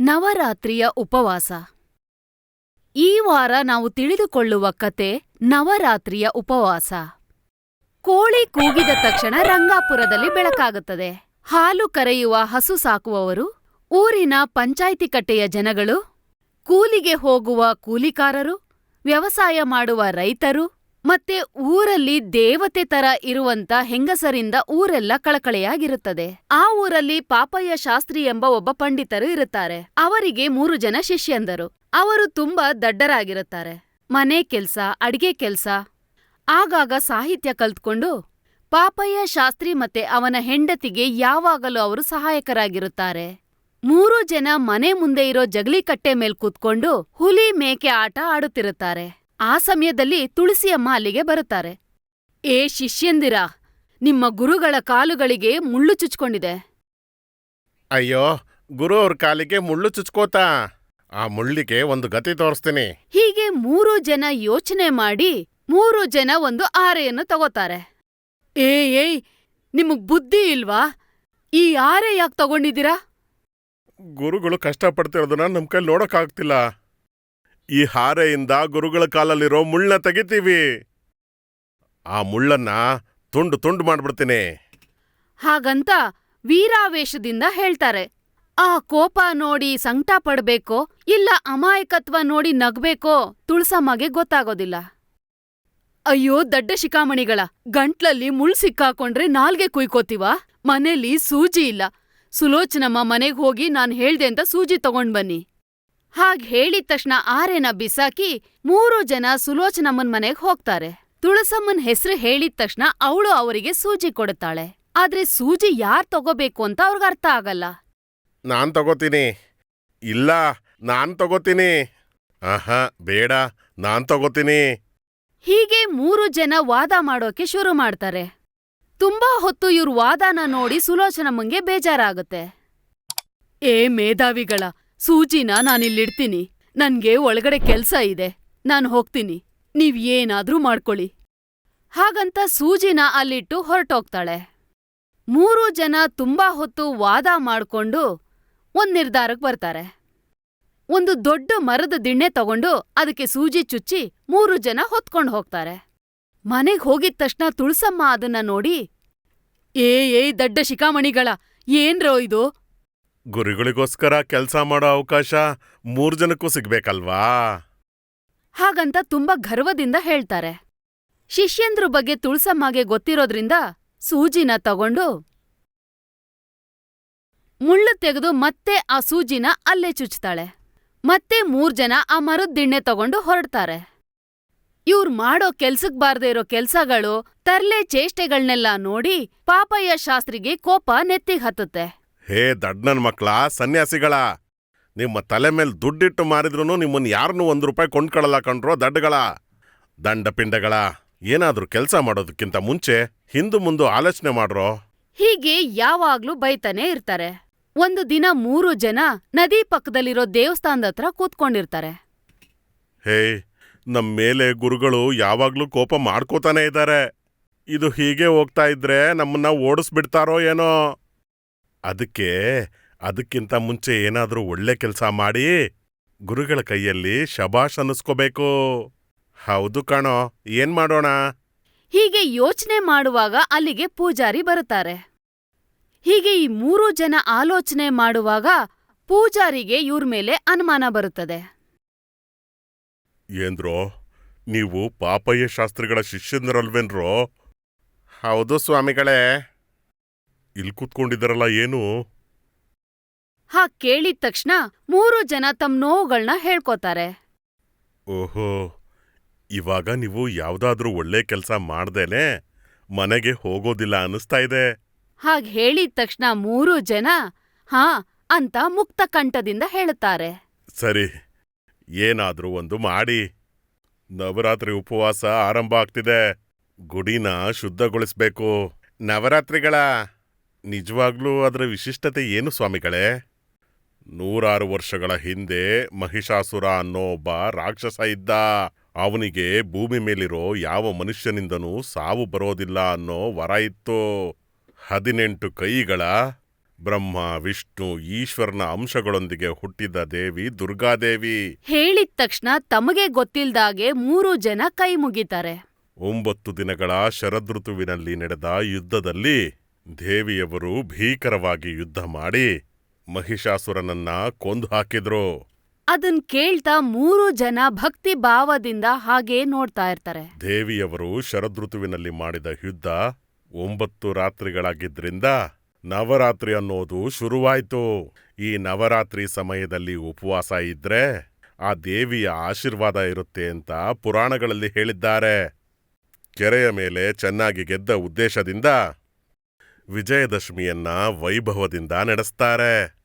ನವರಾತ್ರಿಯ ಉಪವಾಸ. ಈ ವಾರ ನಾವು ತಿಳಿದುಕೊಳ್ಳುವ ಕತೆ ನವರಾತ್ರಿಯ ಉಪವಾಸ. ಕೋಳಿ ಕೂಗಿದ ತಕ್ಷಣ ರಂಗಾಪುರದಲ್ಲಿ ಬೆಳಕಾಗುತ್ತದೆ. ಹಾಲು ಕರೆಯುವ ಹಸು ಸಾಕುವವರು, ಊರಿನ ಪಂಚಾಯಿತಿ ಕಟ್ಟೆಯ ಜನಗಳು, ಕೂಲಿಗೆ ಹೋಗುವ ಕೂಲಿಕಾರರು, ವ್ಯವಸಾಯ ಮಾಡುವ ರೈತರು ಮತ್ತೆ ಊರಲ್ಲಿ ದೇವತೆ ತರ ಇರುವಂತ ಹೆಂಗಸರಿಂದ ಊರೆಲ್ಲ ಕಳಕಳೆಯಾಗಿರುತ್ತದೆ. ಆ ಊರಲ್ಲಿ ಪಾಪಯ್ಯ ಶಾಸ್ತ್ರಿ ಎಂಬ ಒಬ್ಬ ಪಂಡಿತರು ಇರುತ್ತಾರೆ. ಅವರಿಗೆ ಮೂರು ಜನ ಶಿಷ್ಯಂದರು. ಅವರು ತುಂಬಾ ದಡ್ಡರಾಗಿರುತ್ತಾರೆ. ಮನೆ ಕೆಲ್ಸ, ಅಡಿಗೆ ಕೆಲ್ಸ. ಆಗಾಗ ಸಾಹಿತ್ಯ ಕಲ್ತ್ಕೊಂಡು ಪಾಪಯ್ಯ ಶಾಸ್ತ್ರಿ ಮತ್ತೆ ಅವನ ಹೆಂಡತಿಗೆ ಯಾವಾಗಲೂ ಅವರು ಸಹಾಯಕರಾಗಿರುತ್ತಾರೆ. ಮೂರು ಜನ ಮನೆ ಮುಂದೆ ಇರೋ ಜಗಲಿ ಕಟ್ಟೆ ಮೇಲ್ ಕೂತ್ಕೊಂಡು ಹುಲಿ ಮೇಕೆ ಆಟ ಆಡುತ್ತಿರುತ್ತಾರೆ. ಆ ಸಮಯದಲ್ಲಿ ತುಳಸಿಯಮ್ಮ ಅಲ್ಲಿಗೆ ಬರುತ್ತಾರೆ. ಏ ಶಿಷ್ಯಂದಿರ ನಿಮ್ಮ ಗುರುಗಳ ಕಾಲುಗಳಿಗೆ ಮುಳ್ಳು ಚುಚ್ಕೊಂಡಿದೆ. ಅಯ್ಯೋ ಗುರು ಅವ್ರ ಕಾಲಿಗೆ ಮುಳ್ಳು ಚುಚ್ಕೋತಾ? ಆ ಮುಳ್ಳಿಗೆ ಒಂದು ಗತಿ ತೋರಿಸ್ತೀನಿ. ಹೀಗೆ ಮೂರು ಜನ ಯೋಚನೆ ಮಾಡಿ ಮೂರು ಜನ ಒಂದು ಆರೆಯನ್ನು ತಗೋತಾರೆ. ಏ ಏಯ್ ನಿಮಗ್ ಬುದ್ಧಿ ಇಲ್ವಾ? ಈ ಆರೆ ಯಾಕೆ ತಗೊಂಡಿದ್ದೀರಾ? ಗುರುಗಳು ಕಷ್ಟಪಡ್ತಿರೋದನ್ನ ನಮ್ ಕೈಲಿ ನೋಡೋಕ್ಕಾಗ್ತಿಲ್ಲ. ಈ ಹಾರೆಯಿಂದ ಗುರುಗಳ ಕಾಲಲ್ಲಿರೋ ಮುಳ್ಳ ತೆಗಿತೀವಿ. ಆ ಮುಳ್ಳನ್ನ ತುಂಡು ತುಂಡು ಮಾಡ್ಬಿಡ್ತೀನಿ. ಹಾಗಂತ ವೀರಾವೇಶದಿಂದ ಹೇಳ್ತಾರೆ. ಆ ಕೋಪ ನೋಡಿ ಸಂಕಟ ಪಡ್ಬೇಕೋ ಇಲ್ಲ ಅಮಾಯಕತ್ವ ನೋಡಿ ನಗ್ಬೇಕೋ, ತುಳ್ಸಮ್ಮಗೆ ಗೊತ್ತಾಗೋದಿಲ್ಲ. ಅಯ್ಯೋ ದಡ್ಡ ಶಿಖಾಮಣಿಗಳ, ಗಂಟ್ಲಲ್ಲಿ ಮುಳ್ ಸಿಕ್ಕಾಕೊಂಡ್ರೆ ನಾಲ್ಗೆ ಕುಯ್ಕೋತೀವ? ಮನೇಲಿ ಸೂಜಿ ಇಲ್ಲ. ಸುಲೋಚನಮ್ಮ ಮನೆಗ್ ಹೋಗಿ ನಾನ್ ಹೇಳ್ದೆ ಅಂತ ಸೂಜಿ ತಗೊಂಡ್ ಬನ್ನಿ. ಹಾಗ್ ಹೇಳಿದ ತಕ್ಷಣ ಆರೆನ ಬಿಸಾಕಿ ಮೂರು ಜನ ಸುಲೋಚನಮ್ಮನ್ ಮನೆಗ್ ಹೋಗ್ತಾರೆ. ತುಳಸಮ್ಮನ್ ಹೆಸ್ರು ಹೇಳಿದ ತಕ್ಷಣ ಅವಳು ಅವರಿಗೆ ಸೂಜಿ ಕೊಡುತ್ತಾಳೆ. ಆದ್ರೆ ಸೂಜಿ ಯಾರ್ ತಗೋಬೇಕು ಅಂತ ಅವ್ರಿಗೆ ಅರ್ಥ ಆಗಲ್ಲ. ನಾನ್ ತಗೋತೀನಿ. ಇಲ್ಲ ನಾನ್ ತಗೋತೀನಿ. ಆಹಾ ಬೇಡ ನಾನ್ ತಗೋತೀನಿ. ಹೀಗೆ ಮೂರು ಜನ ವಾದ ಮಾಡೋಕೆ ಶುರು ಮಾಡ್ತಾರೆ. ತುಂಬಾ ಹೊತ್ತು ಇವ್ರ ವಾದನ ನೋಡಿ ಸುಲೋಚನಮ್ಮಂಗೆ ಬೇಜಾರಾಗುತ್ತೆ. ಏ ಮೇಧಾವಿಗಳ ಸೂಜಿನ ನಾನಿಲ್ಲಿಡ್ತೀನಿ. ನನ್ಗೆ ಒಳಗಡೆ ಕೆಲ್ಸ ಇದೆ. ನಾನು ಹೋಗ್ತೀನಿ. ನೀವ್ ಏನಾದ್ರೂ ಮಾಡ್ಕೊಳ್ಳಿ. ಹಾಗಂತ ಸೂಜಿನ ಅಲ್ಲಿಟ್ಟು ಹೊರಟೋಗ್ತಾಳೆ. ಮೂರು ಜನ ತುಂಬಾ ಹೊತ್ತು ವಾದ ಮಾಡ್ಕೊಂಡು ಒಂದ್ ನಿರ್ಧಾರಕ್ ಬರ್ತಾರೆ. ಒಂದು ದೊಡ್ಡ ಮರದ ದಿಣ್ಣೆ ತಗೊಂಡು ಅದಕ್ಕೆ ಸೂಜಿ ಚುಚ್ಚಿ ಮೂರು ಜನ ಹೊತ್ಕೊಂಡು ಹೋಗ್ತಾರೆ. ಮನೆಗ್ ಹೋಗಿದ್ ತಕ್ಷಣ ತುಳಸಮ್ಮ ಅದನ್ನ ನೋಡಿ ಏ ಏ ದಡ್ಡ ಶಿಖಾಮಣಿಗಳ, ಏನ್ರೋ ಇದು? ಗುರುಗಳಿಗೋಸ್ಕರ ಕೆಲ್ಸ ಮಾಡೋ ಅವಕಾಶ ಮೂರ್ ಜನಕ್ಕೂ ಸಿಗ್ಬೇಕಲ್ವಾ? ಹಾಗಂತ ತುಂಬಾ ಗರ್ವದಿಂದ ಹೇಳ್ತಾರೆ. ಶಿಷ್ಯಂದ್ರ ಬಗ್ಗೆ ತುಳಸಮ್ಮಗೆ ಗೊತ್ತಿರೋದ್ರಿಂದ ಸೂಜಿನ ತಗೊಂಡು ಮುಳ್ಳು ತೆಗೆದು ಮತ್ತೆ ಆ ಸೂಜಿನ ಅಲ್ಲೇ ಚುಚ್ತಾಳೆ. ಮತ್ತೆ ಮೂರ್ ಜನ ಆ ಮರದ್ ದಿಣ್ಣೆ ತಗೊಂಡು ಹೊರಡ್ತಾರೆ. ಇವ್ರ್ ಮಾಡೋ ಕೆಲ್ಸಕ್ ಬಾರ್ದೇ ಇರೋ ಕೆಲ್ಸಗಳು, ತರ್ಲೆ ಚೇಷ್ಟೆಗಳ್ನೆಲ್ಲ ನೋಡಿ ಪಾಪಯ್ಯ ಶಾಸ್ತ್ರಿಗೆ ಕೋಪ ನೆತ್ತಿಗ್ ಹತ್ತುತ್ತೆ. ಹೇ ದಡ್ಡನ ಮಕ್ಳ ಸನ್ಯಾಸಿಗಳ! ನಿಮ್ಮ ತಲೆ ಮೇಲೆ ದುಡ್ಡಿಟ್ಟು ಮಾರಿದ್ರೂ ನಿಮ್ಮನ್ನು ಯಾರನ್ನೂ ಒಂದು ರೂಪಾಯಿ ಕೊಂಡ್ಕೊಳ್ಳಲ್ಲ ಕಣ್ರೋ ದಡ್ಡಗಳ! ದಂಡಪಿಂಡಗಳ ಏನಾದ್ರೂ ಕೆಲಸ ಮಾಡೋದಕ್ಕಿಂತ ಮುಂಚೆ ಹಿಂದೂ ಮುಂದು ಆಲೋಚನೆ ಮಾಡ್ರೋ? ಹೀಗೆ ಯಾವಾಗ್ಲೂ ಬೈತಾನೆ ಇರ್ತಾರೆ. ಒಂದು ದಿನ ಮೂರು ಜನ ನದಿ ಪಕ್ಕದಲ್ಲಿರೋ ದೇವಸ್ಥಾನದ ಹತ್ರ ಕೂತ್ಕೊಂಡಿರ್ತಾರೆ. ಹೇ ನಮ್ಮ ಮೇಲೆ ಗುರುಗಳು ಯಾವಾಗ್ಲೂ ಕೋಪ ಮಾಡ್ಕೋತಾನೆ ಇದ್ದಾರೆ ಇದು ಹೀಗೆ ಹೋಗ್ತಾ ಇದ್ರೆ ನಮ್ಮನ್ನ ಓಡಿಸ್ಬಿಡ್ತಾರೋ ಏನೋ? ಅದಕ್ಕೆ ಅದಕ್ಕಿಂತ ಮುಂಚೆ ಏನಾದರೂ ಒಳ್ಳೆ ಕೆಲಸ ಮಾಡಿ ಗುರುಗಳ ಕೈಯಲ್ಲಿ ಶಬಾಷ್ ಅನ್ನಿಸ್ಕೋಬೇಕು. ಹೌದು ಕಣೋ ಏನ್ ಮಾಡೋಣ? ಹೀಗೆ ಯೋಚನೆ ಮಾಡುವಾಗ ಅಲ್ಲಿಗೆ ಪೂಜಾರಿ ಬರುತ್ತಾರೆ. ಹೀಗೆ ಈ ಮೂರು ಜನ ಆಲೋಚನೆ ಮಾಡುವಾಗ ಪೂಜಾರಿಗೆ ಇವ್ರ ಮೇಲೆ ಅನುಮಾನ ಬರುತ್ತದೆ. ಏನ್ರೋ ನೀವು ಪಾಪಯ್ಯ ಶಾಸ್ತ್ರಿಗಳ ಶಿಷ್ಯಂದ್ರಲ್ವೇನ್ರೋ? ಹೌದು ಸ್ವಾಮಿಗಳೇ. ಇಲ್ಲಿ ಕೂತ್ಕೊಂಡಿದ್ದಾರಲ್ಲ ಏನು? ಹಾ ಕೇಳಿದ ತಕ್ಷಣ ಮೂರು ಜನ ತಮ್ಮ ನೋವುಗಳನ್ನ ಹೇಳ್ಕೊತಾರೆ. ಓಹೋ ಇವಾಗ ನೀವು ಯಾವ್ದಾದ್ರೂ ಒಳ್ಳೆ ಕೆಲಸ ಮಾಡ್ದೇನೆ ಮನೆಗೆ ಹೋಗೋದಿಲ್ಲ ಅನ್ನಿಸ್ತಾ ಇದೆ. ಹಾಗ್ ಹೇಳಿದ ತಕ್ಷಣ ಮೂರು ಜನ ಹಾ ಅಂತ ಮುಕ್ತ ಕಂಠದಿಂದ ಹೇಳುತ್ತಾರೆ. ಸರಿ ಏನಾದ್ರೂ ಒಂದು ಮಾಡಿ. ನವರಾತ್ರಿ ಉಪವಾಸ ಆರಂಭ ಆಗ್ತಿದೆ. ಗುಡಿನ ಶುದ್ಧಗೊಳಿಸ್ಬೇಕು. ನವರಾತ್ರಿಗಳ ನಿಜವಾಗ್ಲೂ ಅದರ ವಿಶಿಷ್ಟತೆ ಏನು ಸ್ವಾಮಿಗಳೇ? ನೂರಾರು ವರ್ಷಗಳ ಹಿಂದೆ ಮಹಿಷಾಸುರ ಅನ್ನೋ ಒಬ್ಬ ರಾಕ್ಷಸ ಇದ್ದ. ಅವನಿಗೆ ಭೂಮಿ ಮೇಲಿರೋ ಯಾವ ಮನುಷ್ಯನಿಂದನೂ ಸಾವು ಬರೋದಿಲ್ಲ ಅನ್ನೋ ವರ ಇತ್ತು. ಹದಿನೆಂಟು ಕೈಗಳ ಬ್ರಹ್ಮ ವಿಷ್ಣು ಈಶ್ವರನ ಅಂಶಗಳೊಂದಿಗೆ ಹುಟ್ಟಿದ ದೇವಿ ದುರ್ಗಾದೇವಿ. ಹೇಳಿದ ತಕ್ಷಣ ತಮಗೆ ಗೊತ್ತಿಲ್ದಾಗೆ ಮೂರು ಜನ ಕೈ ಮುಗಿತಾರೆ. ಒಂಬತ್ತು ದಿನಗಳ ಶರದೃತುವಿನಲ್ಲಿ ನಡೆದ ಯುದ್ಧದಲ್ಲಿ ದೇವಿಯವರು ಭೀಕರವಾಗಿ ಯುದ್ಧ ಮಾಡಿ ಮಹಿಷಾಸುರನನ್ನ ಕೊಂದು ಹಾಕಿದ್ರು. ಅದನ್ ಕೇಳ್ತಾ ಮೂರು ಜನ ಭಕ್ತಿ ಭಾವದಿಂದ ಹಾಗೆ ನೋಡ್ತಾ ಇರ್ತಾರೆ. ದೇವಿಯವರು ಶರದೃತುವಿನಲ್ಲಿ ಮಾಡಿದ ಯುದ್ಧ ಒಂಬತ್ತು ರಾತ್ರಿಗಳಾಗಿದ್ರಿಂದ ನವರಾತ್ರಿ ಅನ್ನೋದು ಶುರುವಾಯ್ತು. ಈ ನವರಾತ್ರಿ ಸಮಯದಲ್ಲಿ ಉಪವಾಸ ಇದ್ರೆ ಆ ದೇವಿಯ ಆಶೀರ್ವಾದ ಇರುತ್ತೆ ಅಂತ ಪುರಾಣಗಳಲ್ಲಿ ಹೇಳಿದ್ದಾರೆ. ಕೆರೆಯ ಮೇಲೆ ಚೆನ್ನಾಗಿ ಗೆದ್ದ ಉದ್ದೇಶದಿಂದ ವಿಜಯದಶಮಿಯನ್ನ ವೈಭವದಿಂದ ನಡೆಸ್ತಾರೆ.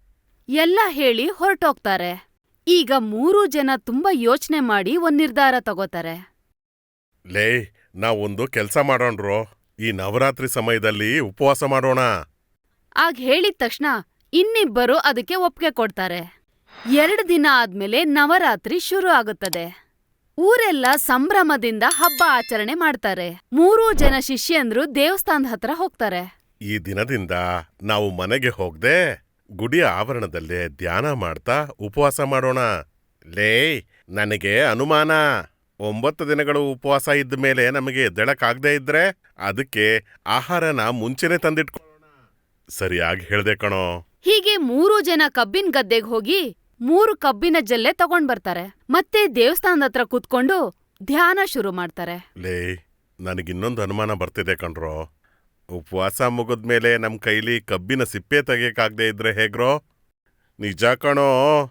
ಎಲ್ಲ ಹೇಳಿ ಹೊರಟೋಗ್ತಾರೆ. ಈಗ ಮೂರು ಜನ ತುಂಬಾ ಯೋಚನೆ ಮಾಡಿ ಒಂದ್ ನಿರ್ಧಾರ ತಗೋತಾರೆ. ಲೇ ನಾವೊಂದು ಕೆಲ್ಸ ಮಾಡೋಣ್ರೋ. ಈ ನವರಾತ್ರಿ ಸಮಯದಲ್ಲಿ ಉಪವಾಸ ಮಾಡೋಣ. ಆಗ ಹೇಳಿದ ತಕ್ಷಣ ಇನ್ನಿಬ್ಬರು ಅದಕ್ಕೆ ಒಪ್ಪಿಗೆ ಕೊಡ್ತಾರೆ. ಎರಡು ದಿನ ಆದ್ಮೇಲೆ ನವರಾತ್ರಿ ಶುರು ಆಗುತ್ತದೆ. ಊರೆಲ್ಲ ಸಂಭ್ರಮದಿಂದ ಹಬ್ಬ ಆಚರಣೆ ಮಾಡ್ತಾರೆ. ಮೂರೂ ಜನ ಶಿಷ್ಯಂದ್ರು ದೇವಸ್ಥಾನದ ಹತ್ರ ಹೋಗ್ತಾರೆ. ಈ ದಿನದಿಂದ ನಾವು ಮನೆಗೆ ಹೋಗದೆ ಗುಡಿಯ ಆವರಣದಲ್ಲೇ ಧ್ಯಾನ ಮಾಡ್ತಾ ಉಪವಾಸ ಮಾಡೋಣ. ಲೇ ನನಗೆ ಅನುಮಾನ. ಒಂಬತ್ತು ದಿನಗಳು ಉಪವಾಸ ಇದ್ದ ಮೇಲೆ ನಮಗೆ ಎದ್ದೇಳಕ್ಕಾಗ್ದೇ ಇದ್ರೆ ಅದಕ್ಕೆ ಆಹಾರನ ಮುಂಚೆನೆ ತಂದಿಟ್ಕೊಳ್ಳೋಣ ಸರಿಯಾಗಿ ಹೇಳ್ದೆ ಕಣೋ. ಹೀಗೆ ಮೂರು ಜನ ಕಬ್ಬಿನ ಗದ್ದೆಗೆ ಹೋಗಿ ಮೂರು ಕಬ್ಬಿನ ಜಲ್ಲೆ ತಗೊಂಡ್ ಬರ್ತಾರೆ. ಮತ್ತೆ ದೇವಸ್ಥಾನದ ಹತ್ರ ಕೂತ್ಕೊಂಡು ಧ್ಯಾನ ಶುರು ಮಾಡ್ತಾರೆ. ಲೇ ನನಗಿನ್ನೊಂದು ಅನುಮಾನ ಬರ್ತಿದೆ ಕಣ್ರೋ. ಉಪವಾಸ ಮುಗಿದ್ಮೇಲೆ ನಮ್ ಕೈಲಿ ಕಬ್ಬಿನ ಸಿಪ್ಪೆ ತೆಗಿಯಕ್ಕಾಗ್ದೇ ಇದ್ರೆ ಹೇಗ್ರೋ? ನಿಜ ಕಣೋ.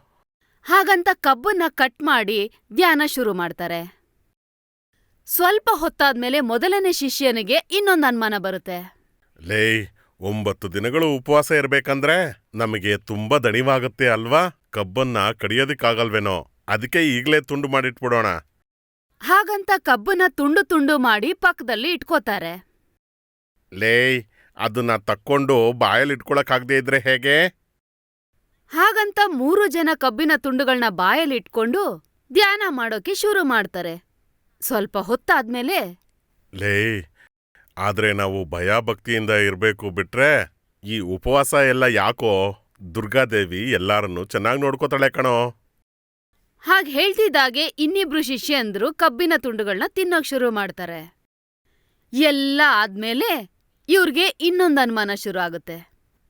ಹಾಗಂತ ಕಬ್ಬನ್ನ ಕಟ್ ಮಾಡಿ ಧ್ಯಾನ ಶುರು ಮಾಡ್ತಾರೆ. ಸ್ವಲ್ಪ ಹೊತ್ತಾದ್ಮೇಲೆ ಮೊದಲನೇ ಶಿಷ್ಯನಿಗೆ ಇನ್ನೊಂದು ಅನುಮಾನ ಬರುತ್ತೆ. ಲೇ ಒಂಬತ್ತು ದಿನಗಳು ಉಪವಾಸ ಇರ್ಬೇಕಂದ್ರೆ ನಮಗೆ ತುಂಬಾ ದಣಿವಾಗುತ್ತೆ ಅಲ್ವಾ? ಕಬ್ಬನ್ನ ಕಡಿಯೋದಿಕ್ಕಾಗಲ್ವೇನೋ? ಅದಕ್ಕೆ ಈಗ್ಲೇ ತುಂಡು ಮಾಡಿಟ್ಬಿಡೋಣ. ಹಾಗಂತ ಕಬ್ಬನ್ನ ತುಂಡು ತುಂಡು ಮಾಡಿ ಪಕ್ಕದಲ್ಲಿ ಇಟ್ಕೋತಾರೆ. ಲೇ ಅದನ್ನ ತಕ್ಕೊಂಡು ಬಾಯಲ್ಲಿ ಇಟ್ಕೊಳಕ್ಕಾಗ್ದೇ ಇದ್ರೆ ಹೇಗೆ? ಹಾಗಂತ ಮೂರು ಜನ ಕಬ್ಬಿನ ತುಂಡುಗಳನ್ನ ಬಾಯಲ್ಲಿಟ್ಕೊಂಡು ಧ್ಯಾನ ಮಾಡೋಕೆ ಶುರು ಮಾಡ್ತಾರೆ. ಸ್ವಲ್ಪ ಹೊತ್ತಾದ್ಮೇಲೆ ಲೇ ಆದ್ರೆ ನಾವು ಭಯಭಕ್ತಿಯಿಂದ ಇರ್ಬೇಕು ಬಿಟ್ರೆ ಈ ಉಪವಾಸ ಎಲ್ಲ ಯಾಕೋ ದುರ್ಗಾದೇವಿ ಎಲ್ಲಾರನ್ನೂ ಚೆನ್ನಾಗಿ ನೋಡ್ಕೋತಾಳೆ ಕಣೋ. ಹಾಗ್ ಹೇಳ್ತಿದ್ದಾಗೆ ಇನ್ನಿಬ್ರು ಶಿಷ್ಯಂದ್ರು ಕಬ್ಬಿನ ತುಂಡುಗಳನ್ನ ತಿನ್ನೋಕ್ ಶುರು ಮಾಡ್ತಾರೆ. ಎಲ್ಲ ಆದ್ಮೇಲೆ ಇವ್ರಿಗೆ ಇನ್ನೊಂದ್ ಅನುಮಾನ ಶುರು ಆಗುತ್ತೆ.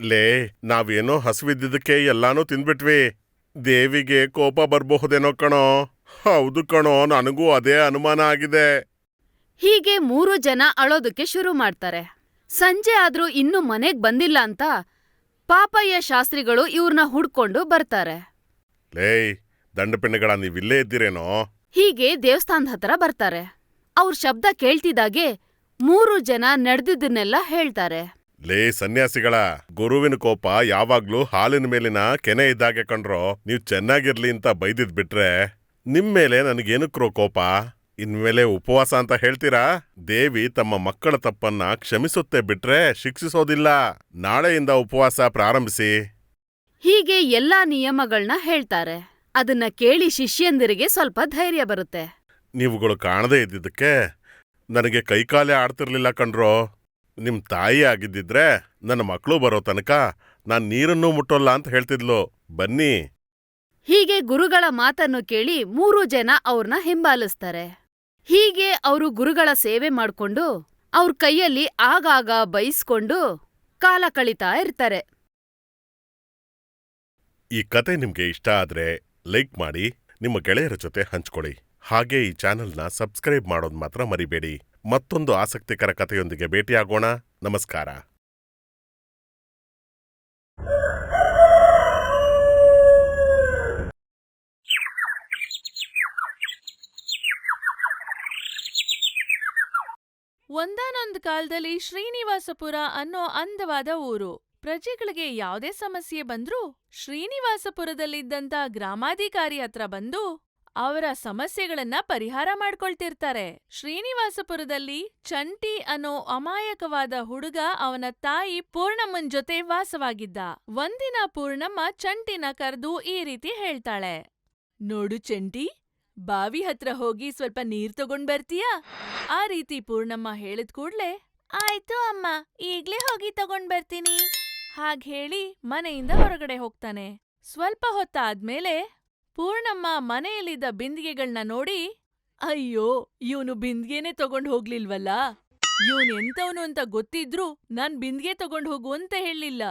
ಲೇ ನಾವೇನೋ ಹಸುವಿದ್ದಕ್ಕೆ ಎಲ್ಲಾನು ತಿಂದ್ಬಿಟ್ವಿ. ದೇವಿಗೆ ಕೋಪ ಬರ್ಬಹುದೇನೋ ಕಣೋ. ಹೌದು ಕಣೋ ನನಗೂ ಅದೇ ಅನುಮಾನ ಆಗಿದೆ. ಹೀಗೆ ಮೂರು ಜನ ಅಳೋದಕ್ಕೆ ಶುರು ಮಾಡ್ತಾರೆ. ಸಂಜೆ ಆದ್ರೂ ಇನ್ನೂ ಮನೆಗ್ ಬಂದಿಲ್ಲ ಅಂತ ಪಾಪಯ್ಯ ಶಾಸ್ತ್ರಿಗಳು ಇವ್ರನ್ನ ಹುಡ್ಕೊಂಡು ಬರ್ತಾರೆ. ಲೇ ದಂಡಪಿಂಡಗಳ ನೀವಿಲ್ಲೇ ಇದ್ದೀರೇನೋ? ಹೀಗೆ ದೇವಸ್ಥಾನದ ಹತ್ರ ಬರ್ತಾರೆ. ಅವ್ರ ಶಬ್ದ ಕೇಳ್ತಿದ್ದಾಗೆ ಮೂರು ಜನ ನಡೆದಿದ್ದನ್ನೆಲ್ಲ ಹೇಳ್ತಾರೆ. ಲೇ ಸನ್ಯಾಸಿಗಳ ಗುರುವಿನ ಕೋಪ ಯಾವಾಗ್ಲೂ ಹಾಲಿನ ಮೇಲಿನ ಕೆನೆ ಇದ್ದಾಗೆ ಕಣ್ರೋ ನೀವ್ ಚೆನ್ನಾಗಿರ್ಲಿ ಅಂತ ಬೈದಿದ್ ಬಿಟ್ರೆ ನಿಮ್ ಮೇಲೆ ನನಗೇನಕ್ರೋ ಕೋಪ? ಇನ್ಮೇಲೆ ಉಪವಾಸ ಅಂತ ಹೇಳ್ತೀರಾ? ದೇವಿ ತಮ್ಮ ಮಕ್ಕಳ ತಪ್ಪನ್ನ ಕ್ಷಮಿಸುತ್ತೆ ಬಿಟ್ರೆ ಶಿಕ್ಷಿಸೋದಿಲ್ಲ. ನಾಳೆಯಿಂದ ಉಪವಾಸ ಪ್ರಾರಂಭಿಸಿ. ಹೀಗೆ ಎಲ್ಲಾ ನಿಯಮಗಳನ್ನ ಹೇಳ್ತಾರೆ. ಅದನ್ನ ಕೇಳಿ ಶಿಷ್ಯಂದಿರಿಗೆ ಸ್ವಲ್ಪ ಧೈರ್ಯ ಬರುತ್ತೆ. ನೀವುಗಳು ಕಾಣದೇ ಇದ್ದಿದ್ದಕ್ಕೆ ನನಗೆ ಕೈಕಾಲೇ ಆಡ್ತಿರ್ಲಿಲ್ಲ ಕಣ್ರೋ. ನಿಮ್ ತಾಯಿ ಆಗಿದ್ದಿದ್ರೆ ನನ್ನ ಮಕ್ಕಳು ಬರೋ ತನಕ ನಾನ್ ನೀರನ್ನೂ ಮುಟ್ಟೋಲ್ಲ ಅಂತ ಹೇಳ್ತಿದ್ಲು. ಬನ್ನಿ. ಹೀಗೆ ಗುರುಗಳ ಮಾತನ್ನು ಕೇಳಿ ಮೂರು ಜನ ಅವ್ರನ್ನ ಹಿಂಬಾಲಿಸ್ತಾರೆ. ಹೀಗೆ ಅವರು ಗುರುಗಳ ಸೇವೆ ಮಾಡ್ಕೊಂಡು ಅವ್ರ ಕೈಯಲ್ಲಿ ಆಗಾಗ ಬೈಸ್ಕೊಂಡು ಕಾಲ ಕಳೀತಾ ಇರ್ತಾರೆ. ಈ ಕತೆ ನಿಮ್ಗೆ ಇಷ್ಟ ಆದ್ರೆ ಲೈಕ್ ಮಾಡಿ ನಿಮ್ಮ ಗೆಳೆಯರ ಜೊತೆ ಹಂಚ್ಕೊಳ್ಳಿ. ಹಾಗೆ ಈ ಚಾನೆಲ್ನ ಸಬ್ಸ್ಕ್ರೈಬ್ ಮಾಡೋದು ಮಾತ್ರ ಮರಿಬೇಡಿ. ಮತ್ತೊಂದು ಆಸಕ್ತಿಕರ ಕಥೆಯೊಂದಿಗೆ ಭೇಟಿಯಾಗೋಣ. ನಮಸ್ಕಾರ. ಒಂದಾನೊಂದ್ ಕಾಲದಲ್ಲಿ ಶ್ರೀನಿವಾಸಪುರ ಅನ್ನೋ ಅಂದವಾದ ಊರು. ಪ್ರಜೆಗಳಿಗೆ ಯಾವುದೇ ಸಮಸ್ಯೆ ಬಂದ್ರೂ ಶ್ರೀನಿವಾಸಪುರದಲ್ಲಿದ್ದಂತ ಗ್ರಾಮಾಧಿಕಾರಿ ಹತ್ರ ಬಂದು ಅವರ ಸಮಸ್ಯೆಗಳನ್ನ ಪರಿಹಾರ ಮಾಡ್ಕೊಳ್ತಿರ್ತಾರೆ. ಶ್ರೀನಿವಾಸಪುರದಲ್ಲಿ ಚಂಟಿ ಅನ್ನೋ ಅಮಾಯಕವಾದ ಹುಡುಗ ಅವನ ತಾಯಿ ಪೂರ್ಣಮ್ಮನ್ ಜೊತೆ ವಾಸವಾಗಿದ್ದ. ಒಂದಿನ ಪೂರ್ಣಮ್ಮ ಚಂಟಿನ ಕರೆದು ಈ ರೀತಿ ಹೇಳ್ತಾಳೆ. ನೋಡು ಚಂಟಿ, ಬಾವಿ ಹತ್ರ ಹೋಗಿ ಸ್ವಲ್ಪ ನೀರ್ ತಗೊಂಡ್ ಬರ್ತೀಯಾ? ಆ ರೀತಿ ಪೂರ್ಣಮ್ಮ ಹೇಳಿದ್ ಕೂಡ್ಲೆ, ಆಯ್ತು ಅಮ್ಮ, ಈಗ್ಲೇ ಹೋಗಿ ತಗೊಂಡ್ ಬರ್ತೀನಿ. ಹೇಳಿ ಮನೆಯಿಂದ ಹೊರಗಡೆ ಹೋಗ್ತಾನೆ. ಸ್ವಲ್ಪ ಹೊತ್ತಾದ್ಮೇಲೆ ಪೂರ್ಣಮ್ಮ ಮನೆಯಲ್ಲಿದ್ದ ಬಿಂದಿಗೆಗಳ್ನ ನೋಡಿ, ಅಯ್ಯೋ, ಇವನು ಬಿಂದ್ಗೆನೇ ತಗೊಂಡ್ ಹೋಗ್ಲಿಲ್ವಲ್ಲ? ಇವನ್ ಎಂತವನು ಅಂತ ಗೊತ್ತಿದ್ರೂ ನಾನ್ ಬಿಂದ್ಗೆ ತಗೊಂಡ್ ಹೋಗು ಅಂತ ಹೇಳಿಲ್ಲ.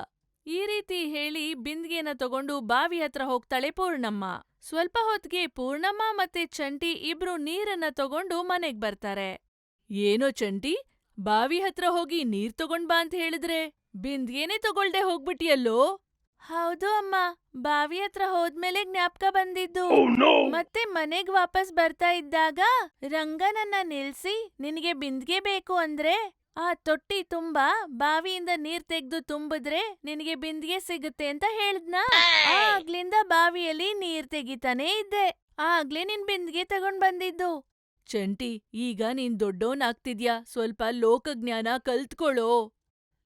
ಈ ರೀತಿ ಹೇಳಿ ಬಿಂದ್ಗೆನ ತಗೊಂಡು ಬಾವಿ ಹತ್ರ ಹೋಗ್ತಾಳೆ ಪೂರ್ಣಮ್ಮ. ಸ್ವಲ್ಪ ಹೊತ್ಗೆ ಪೂರ್ಣಮ್ಮ ಮತ್ತೆ ಚಂಟಿ ಇಬ್ರು ನೀರನ್ನ ತಗೊಂಡು ಮನೆಗ್ ಬರ್ತಾರೆ. ಏನೋ ಚಂಟಿ, ಬಾವಿ ಹತ್ರ ಹೋಗಿ ನೀರ್ ತಗೊಂಡ್ಬಾ ಅಂತ ಹೇಳಿದ್ರೆ, ಬಿಂದ್ಗೆನೆ ತಗೊಳ್ದೆ ಹೋಗ್ಬಿಟಿಯಲ್ಲೋ? ಹೌದು ಅಮ್ಮ ಬಾವಿ ಹತ್ರ ಹೋದ್ಮೇಲೆ ಜ್ಞಾಪಕ ಬಂದಿದ್ದು. ಮತ್ತೆ ಮನೆಗ್ ವಾಪಸ್ ಬರ್ತಾ ಇದ್ದಾಗ ರಂಗನನ್ನ ನಿಲ್ಸಿ ನಿನಗೆ ಬಿಂದ್ಗೆ ಬೇಕು ಅಂದ್ರೆ ಆ ತೊಟ್ಟಿ ತುಂಬಾ ಬಾವಿಯಿಂದ ನೀರ್ ತೆಗ್ದು ತುಂಬಿದ್ರೆ ನಿನಗೆ ಬಿಂದ್ಗೆ ಸಿಗುತ್ತೆ ಅಂತ ಹೇಳದ್ನ. ಆಗ್ಲಿಂದ ಬಾವಿಯಲ್ಲಿ ನೀರ್ ತೆಗಿತಾನೆ ಇದ್ದೆ. ಆಗ್ಲೇ ನಿನ್ ಬಿಂದ್ಗೆ ತಗೊಂಡ್ ಬಂದಿದ್ದು. ಚಂಟಿ ಈಗ ನೀನ್ ದೊಡ್ಡೋನ್ ಆಗ್ತಿದ್ಯಾ? ಸ್ವಲ್ಪ ಲೋಕಜ್ಞಾನ ಕಲ್ತ್ಕೊಳ್ಳೋ